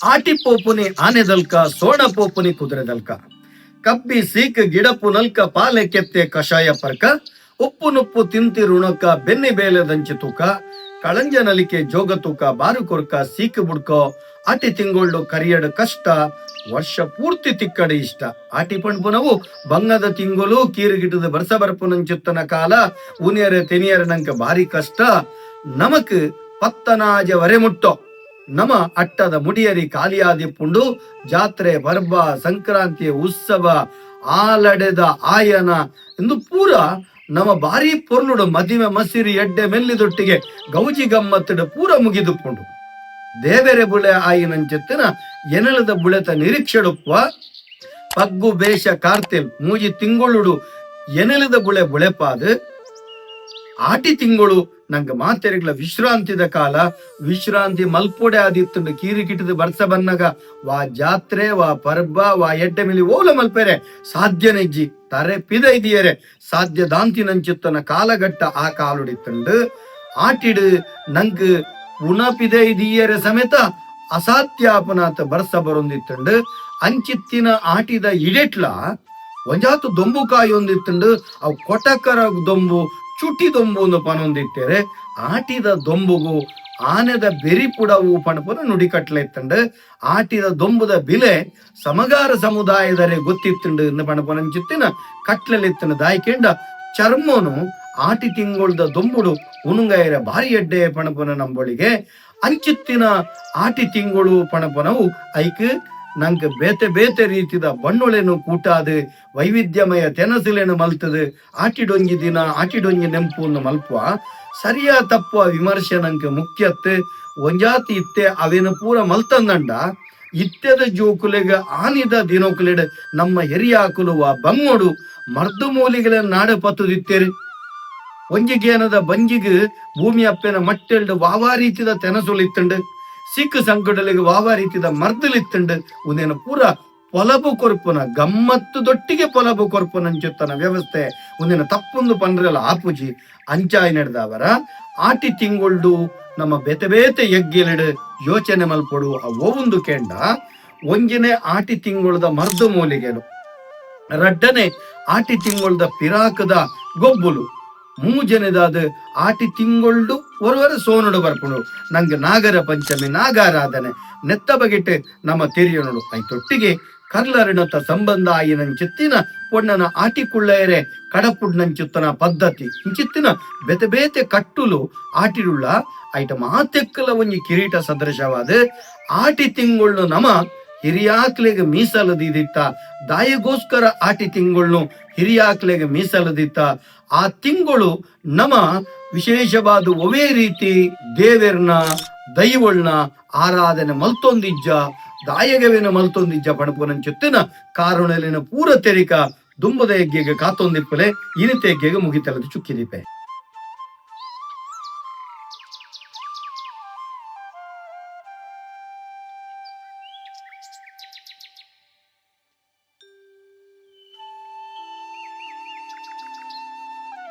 ಆಟಿ ಪೋಪುನಿ ಆನೆದಲ್ಕ ಸೋಣ ಪೋಪುನಿ ಕುದುರೆದಲ್ಕ. ಕಬ್ಬಿ seek, ಗಿಡಪು ನಲ್ಕ, ಪಾಲೆ ಕೆತ್ತೆ, ಕಷಾಯ ಪರ್ಕ, ಉಪ್ಪು ನುಪ್ಪು ತಿಂತಿ ಋಣಕ, ಬೆನ್ನಿ ಬೇಲೆದಂಚಿ ತೂಕ, ಕಳಂಜ ನಲಿಕೆ, ಜೋಗ ತೂಕ, ಬಾರು ಕೊರ್ಕ, ಸೀಕ್ ಬುಡ್ಕೋ, ಆಟಿ ತಿಂಗೊಳ್ಳು ಕರಿಯಡ ಕಷ್ಟ, ವರ್ಷ ಪೂರ್ತಿ ತಿಕ್ಕಡೆ ಇಷ್ಟ. ಆಟಿ ಪಣ್ಪುನವು ಬಂಗದ ತಿಂಗಳು ಕೀರುಗಿಟದ ಬರ್ಸ ಬರ್ಪುನಂಚುತ್ತನ ಕಾಲ, ಉನಿಯರೆ, ತೆನಿಯರೆ ನಂಕ ಭಾರಿ ಕಷ್ಟ, ನಮಕ್ ಪತ್ತನಾಜ ವರೆ ಮುಟ್ಟೋ. ನಮ ಅಟ್ಟದ ಮುಡಿಯರಿ ಕಾಲಿಯಾದಿಪ್ಪುಂಡು ಜಾತ್ರೆ ಬರ್ಬ ಸಂಕ್ರಾಂತಿ, ಉತ್ಸವ, ಆಲಡೆದ ಆಯನ ಎಂದು ಪೂರ ನಮ್ಮ ಬಾರಿ ಪೊರ್ಲುಡು ಮದಿಮೆ ಮಸಿರಿ ಎಡ್ಡೆ ಮೆಲ್ಲಿದೊಟ್ಟಿಗೆ ಗೌಜಿ ಗಮ್ಮತ್ತಡು ಪೂರ ಮುಗಿದುಪ್ಪುಂಡು ದೇವೆರೆ ಬುಳೆ ಆಯಿನಂಚೆತ್ತಿನ ಎನಳದ ಬುಳೆತ ನಿರೀಕ್ಷೆಡುಪ್ಪ. ಪಗ್ಗು ಬೇಷ ಕಾರ್ತೆಲ್ ಮೂಜಿ ತಿಂಗಳುಡು ಎನೆಲದ ಬುಳೆ ಬುಳೆಪಾದು. ಆಟಿ ತಿಂಗಳು ನಂಗೆ ಮಾತೆರೆಗ್ಲ ವಿಶ್ರಾಂತಿದ ಕಾಲ, ವಿಶ್ರಾಂತಿ ಮಲ್ಪೊಡೆ ಆದಿತ್ತುಂಡು ಕೀರಿಕಿಟದ ಬರ್ಸ ಬನ್ನಗ ವಾ ಜಾತ್ರೆ, ವಾ ಪರ್ಬ, ವಾ ಎಡ್ಡೆ ಮಿಲಿ ಓಲ ಮಲ್ಪೆರೆ, ಸಾಧ್ಯ ನೆಜ್ಜಿ, ತರೆ ಪಿದ ಇದೆಯರೆ, ಸಾಧ್ಯ ದಾಂತಿ ನಂಚುತ್ತನ ಕಾಲಘಟ್ಟ ಆ ಕಾಲುಡಿತ್ತುಂಡು, ಆಟಿಡು ನಂಗ್ ಉಣಪಿದ ಇದೆಯರೆ ಸಮೇತ ಅಸಾಧ್ಯಾಪನಾತ ಬರ್ಸ ಬರೊಂದಿತ್ತುಂಡು, ಅಂಚಿತ್ತಿನ ಆಟಿದ ಇಡೆಟ್ಲ ಒಂಜಾತು ದೊಂಬು ಕಾಯಿ ಒಂದಿತ್ತುಂಡು ಅವು ಕೊಟಕರ ದೊಂಬು ಚುಟಿ ದೊಂಬು ಒಂದು ಪನೊಂದಿತ್ತೇರೆ. ಆಟಿದ ದೊಂಬುಗು ಆನೆದ ಬೆರಿ ಪುಡವು ಪಣಪುನ ನುಡಿ ಕಟ್ಲೆ ಇತ್ತಂಡು ಆಟಿದ ದೊಂಬುದ ಬಿಲೆ ಸಮಗಾರ ಸಮುದಾಯದರೆ ಗೊತ್ತಿತ್ತುಂಡು ಇನ್ನು ಪಣಪನಂಚಿತ್ತಿನ ಕಟ್ಲೆಲಿತ್ತನ ದಾಯಿಕೆಂಡ ಚರ್ಮನು ಆಟಿ ತಿಂಗಳದ ದೊಂಬುಡು ಉನುಂಗೈರ ಭಾರಿ ಎಡ್ಡೆ ಪಣಪನ ನಂಬೊಳಿಗೆ. ಅಂಚಿತ್ತಿನ ಆಟಿ ತಿಂಗಳು ಪಣಪನವು ಐಕ್ ನಂಗೆ ಬೇತೆ ಬೇತೆ ರೀತಿದ ಬಣ್ಣೊಳೆನು ಕೂಟಾದು, ವೈವಿಧ್ಯಮಯ ತೆನಸಿಲೇನು ಮಲ್ತದು. ಆಟಿಡೊಂಜಿ ದಿನ ಆಟಿಡೊಂಜಿ ನೆಂಪು ಮಲ್ಪುವ. ಸರಿಯ ತಪ್ಪುವ ವಿಮರ್ಶೆ ನಂಗೆ ಮುಖ್ಯತ್ ಒಂಜಾತಿ ಇತ್ತೆ, ಅವೇನು ಪೂರ ಮಲ್ತಂದಂಡ. ಇತ್ತೆದ ಜೋಕುಲೆಗ ಆನಿದ ದಿನೋಕುಲೆಡ್ ನಮ್ಮ ಹಿರಿಯಾಕುಲುವ ಬಂಗೋಡು, ಮರ್ದು ಮೂಲಿಗಳ ನಾಡು ಪತ್ತುದಿತ್ತೇರಿ. ಒಂಜಿಗೇನದ ಬಂಜಿಗ್ ಭೂಮಿ ಅಪ್ಪೆನ ಮಟ್ಟೆಲ್ಡ್ ವಾವಾ ರೀತಿದ ತೆನಸುಲಿತ್ತಂಡು. ಸಿಕ್ ಸಂಘಟನೆಗೆ ವಾವ ರೀತಿದ ಮರ್ದಲಿತ್ತಂಡು ಉಂದೇನ ಪೂರ ಪೊಲಬು ಕೊರ್ಪುನ, ಗಮ್ಮತ್ತು ದೊಟ್ಟಿಗೆ ಪೊಲಬು ಕೊರ್ಪುನಂಚುತ್ತನ ವ್ಯವಸ್ಥೆ. ಒಂದಿನ ತಪ್ಪೊಂದು ಪಂಡ್ರಲ್ಲ ಆಪುಜಿ ಅಂಚಾಯ್ ನಡೆದವರ ಆಟಿ ತಿಂಗೊಳ್ಡು ನಮ್ಮ ಬೇತೆ ಬೇತೆ ಎಗ್ಗೆಲೆಡ್ ಯೋಚನೆ ಮಲ್ಪಡು ಆ ಒಂದು ಕೆಂಡ ಒಂಜಿನೆ ಆಟಿ ತಿಂಗೊಳ್ದ ಮರ್ದು ಮೂಲಿಗೆಲು. ರಡ್ಡನೆ ಆಟಿ ತಿಂಗೊಳ್ದ ಪಿರಾಕದ ಗೊಬ್ಬುಲು. ಮೂಜನೆದಾದ ಆಟಿ ತಿಂಗೊಳ್ಳು ಒರವರ ಸೋನಡು ಬರ್ಪುಂಡು. ನಂಗೆ ನಾಗರ ಪಂಚಮಿ, ನಾಗಾರಾಧನೆ ನೆತ್ತ ಬಗೆಟ್ ನಮ್ಮ ತೆರಿಯೋಣಡು ಐತೊಟ್ಟಿಗೆ ಕರ್ಲರಿನತ್ತ ಸಂಬಂಧ ಆಯಿನಂಚಿತ್ತಿನ ಪೊಣ್ಣನ ಕಡಪುಡ್ ಕಡಪುಡ್ನಂಚುತ್ತನ ಪದ್ಧತಿ. ಇಂಚಿತ್ತಿನ ಬೆತೆ ಬೇತೆ ಕಟ್ಟುಲು ಆಟಿಡುಳ್ಳ ಐಟ ಮಾತೆಕ್ಕಲ ಒಂಜಿ ಕಿರೀಟ ಸದೃಶವಾದ ಆಟಿ ತಿಂಗೊಳ್ಳು ನಮ ಹಿರಿಯಾಕ್ಲೆಗೆ ಮೀಸಲದಿತ್ತ ದಾಯಿಗೋಸ್ಕರ ಆಟಿ ತಿಂಗಳು ಹಿರಿಯಾಕ್ಲೆಗೆ ಮೀಸಲದಿತ್ತ ಆ ತಿಂಗಳು ನಮ ವಿಶೇಷವಾದ ಒವೇ ರೀತಿ ದೇವೆರ್ನ, ದೈವಳ್ನ ಆರಾಧನೆ ಮಲ್ತೊಂದಿಜ್ಜ, ದಾಯಗವೇನ ಮಲ್ತೊಂದಿಜ್ಜ ಪಣಪುನಂಚುತ್ತಿನ ಕಾರುಣಲಿನ ಪೂರ ತೆರಿಕ ದುಂಬದ ಹೆಗ್ಗೆಗೆ ಕಾತೊಂದಿಪ್ಪಲೆ ಇನಿತ ಹೆಗ್ಗೆಗೆ ಮುಗಿತಲದು ಚುಕ್ಕಿದಿಪ್ಪೆ.